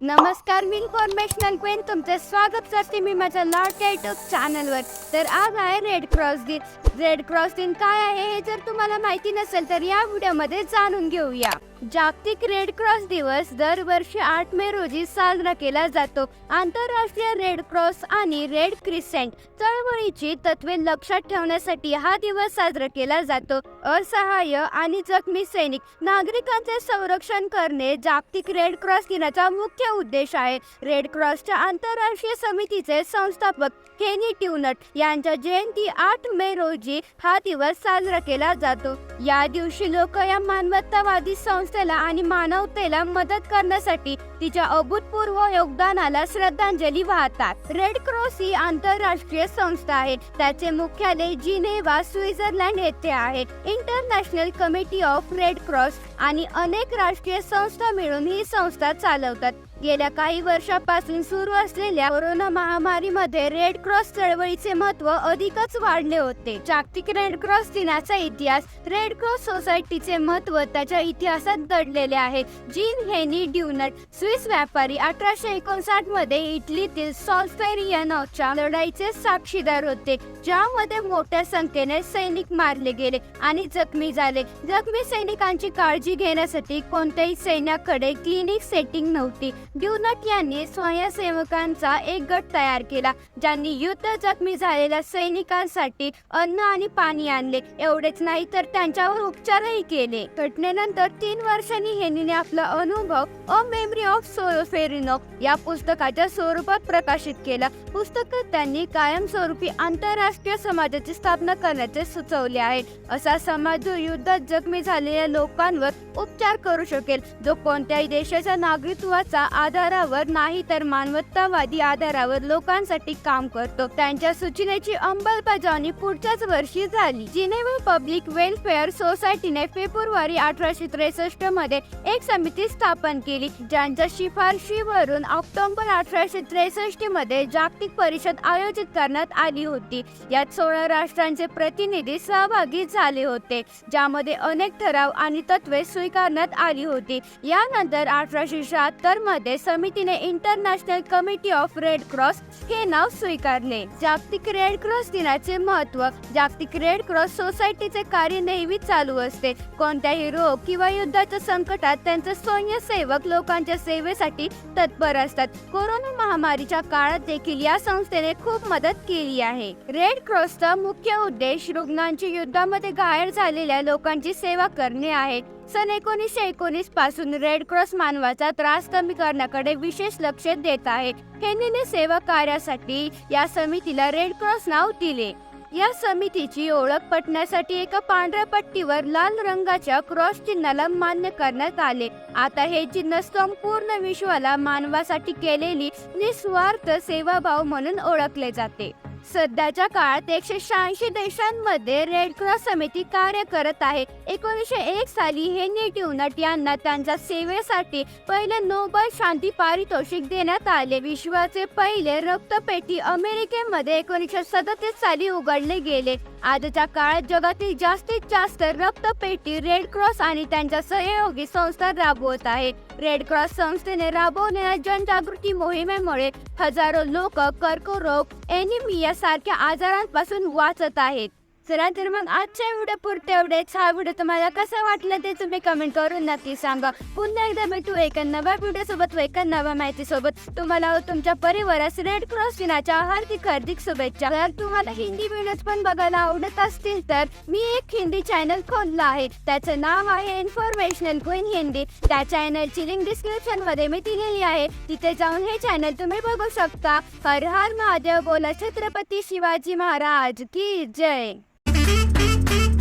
नमस्कार मी informational queen तुमचे स्वागत करते मी माझ्या लॉर्ड युट्यूब चॅनलवर तर आज आहे रेड क्रॉस दिन रेड क्रॉस दिन काय आहे हे जर तुम्हाला माहिती नसेल तर या व्हिडिओमध्ये जाणून घेऊया. जागतिक रेड क्रॉस दिवस दरवर्षी आठ मे रोजी साजरा केला जातो. आंतरराष्ट्रीय रेड क्रॉस आणि रेड क्रिसेंट चळवळीची तत्वे लक्षात ठेवण्यासाठी हा दिवस साजरा केला जातो. असहाय्य आणि जखमी सैनिक नागरिकांचे संरक्षण करणे जागतिक रेड क्रॉस दिनाचा मुख्य उद्देश आहे. रेड क्रॉसच्या आंतरराष्ट्रीय समितीचे संस्थापक केनी ट्युनट यांच्या जयंती आठ मे रोजी हा दिवस साजरा केला जातो. या दिवशी लोक या मानवतावादी संस्थेला आणि मानवतेला मदत करण्यासाठी तिच्या अभूतपूर्व योगदानाला श्रद्धांजली वाहतात. रेड क्रॉस ही आंतरराष्ट्रीय संस्था आहे. त्याचे मुख्यालय जिनेवा स्वित्झर्लंड येथे आहे. International committee of red cross आणि अनेक राष्ट्रीय संस्था मिळून ही संस्था चालवतात. गेल्या काही वर्षापासून सुरू असलेल्या कोरोना महामारीमध्ये रेड क्रॉस चळवळीचे महत्त्व अधिकच वाढले होते. जागतिक रेड क्रॉस दिनाचा इतिहास रेड क्रॉस सोसायटीचे महत्त्व त्याच्या इतिहासात दडलेले आहे. जीन हेनी ड्युनट स्विस व्यापारी अठराशे एकोणसाठमध्ये इटलीतील सॉल्फेरियनच्या लढाईचे साक्षीदार होते ज्यामध्ये मोठ्या संख्येने सैनिक मारले गेले आणि जखमी झाले. जखमी सैनिकांची काळजी घेण्यासाठी कोणत्याही सैन्याकडे क्लिनिक सेटिंग नव्हती. ड्युनट यांनी स्वयंसेवकांचा एक गट तयार केला ज्यांनी युद्ध जखमी झालेल्या सैनिकांसाठी अन्न आणि पाणी आणले. एवढेच नाही तर त्यांच्यावर उपचारही केले. घटनेनंतर तीन वर्षांनी हेनीने आपला अनुभव अ मेमरी ऑफ सोफेरिनो या पुस्तकाच्या स्वरूपात प्रकाशित केला. पुस्तकात त्यांनी कायमस्वरूपी आंतरराष्ट्रीय समाजाची स्थापना करण्याचे सुचवले आहे असा समाज जो युद्धात जखमी झालेल्या लोकांवर उपचार करू शकेल जो कोणत्याही देशाच्या नागरिकत्वाचा आधारावर नाही तर मानवतावादी आधारावर लोकांसाठी काम करतो. त्यांच्या सूचनेची अंमलबजावणी पुढच्याच वर्षी झाली. जिनेवा पब्लिक वेलफेअर सोसायटीने फेब्रुवारी अठराशे त्रेसष्टमध्ये एक समिती स्थापन केली ज्यांच्या शिफारशीवरून ऑक्टोबर अठराशे त्रेसष्टमध्ये जागतिक परिषद आयोजित करण्यात आली होती. यात सोळा राष्ट्रांचे प्रतिनिधी सहभागी झाले होते ज्यामध्ये अनेक ठराव आणि तत्वे स्वीकारण्यात आली होती. यानंतर अठराशे शहात्तरमध्ये समितीने international committee of red cross हे नाव स्वीकारले. जागतिक रेड क्रॉस दिनाचे महत्त्व जागतिक रेड क्रॉस सोसायटीचे कार्य नेहमी चालू असते. कोणत्याही रोग किंवा युद्धाच्या संकटात त्यांचे स्वयंसेवक लोकांच्या सेवेसाठी तत्पर असतात. कोरोना महामारीच्या काळात देखील या संस्थेने खूप मदत केली आहे. रेड क्रॉसचा मुख्य उद्देश रुग्णांची युद्धामध्ये घायल झालेल्या लोकांची सेवा करणे आहे. सन एकोणीसशे एकोणीसपासून रेड क्रॉस मानवाचा त्रास कमी करण्याकडे विशेष लक्ष देत आहे हेनीने सेवा कार्यासाठी या समितीला रेड क्रॉस नाव दिले. या समितीची ओळख पटण्यासाठी एका पांढऱ्या पट्टीवर लाल रंगाच्या क्रॉस चिन्हाला मान्य करण्यात आले. आता हे चिन्ह संपूर्ण विश्वाला मानवासाठी केलेली निस्वार्थ सेवाभाव म्हणून ओळखले जाते. सध्याच्या काळात एकशे शहाऐंशी देशांमध्ये रेड क्रॉस समिती कार्य करत आहे. एकोणीसशे एक साली हेनी ट्युनट यांना त्यांच्या सेवेसाठी पहिले नोबल शांती पारितोषिक देण्यात आले. विश्वाचे पहिले रक्तपेटी अमेरिकेमध्ये एकोणीसशे सदतीस साली उघडले गेले. आजच्या काळात जगातील जास्तीत जास्त रक्तपेटी रेड क्रॉस आणि त्यांच्या सहयोगी संस्था राबवत आहे. रेड क्रॉस संस्थेने राबवलेल्या जनजागृती मोहिमेमुळे हजारो लोक कर्करोग एनिमिया सारख्या आजारांपासून वाचत आहेत. चला तर मग आजच्या व्हिडिओ पुरते एवढेच हा व्हिडिओ तुम्हाला कसा वाटला ते तुम्ही कमेंट करून नक्की सांगा. पुन्हा एकदा भेटू एका नव्या व्हिडिओ सोबत व एका नव्या माहिती सोबत तुम्हाला हो तुमच्या परिवारास रेड क्रॉस दिनाच्या हार्दिक हार्दिक शुभेच्छा. जर तुम्हाला हिंदी व्हिडिओज पण बघायला आवडत असतील तर मी एक हिंदी चॅनल खोलला आहे. त्याचं नाव आहे इन्फॉर्मेशनल क्वीन हिंदी त्या चॅनलची लिंक डिस्क्रिप्शनमध्ये मी दिलेली आहे. तिथे जाऊन हे चॅनल तुम्ही बघू शकता. हर हर महादेव बोला छत्रपती शिवाजी महाराज की जय. Thank you.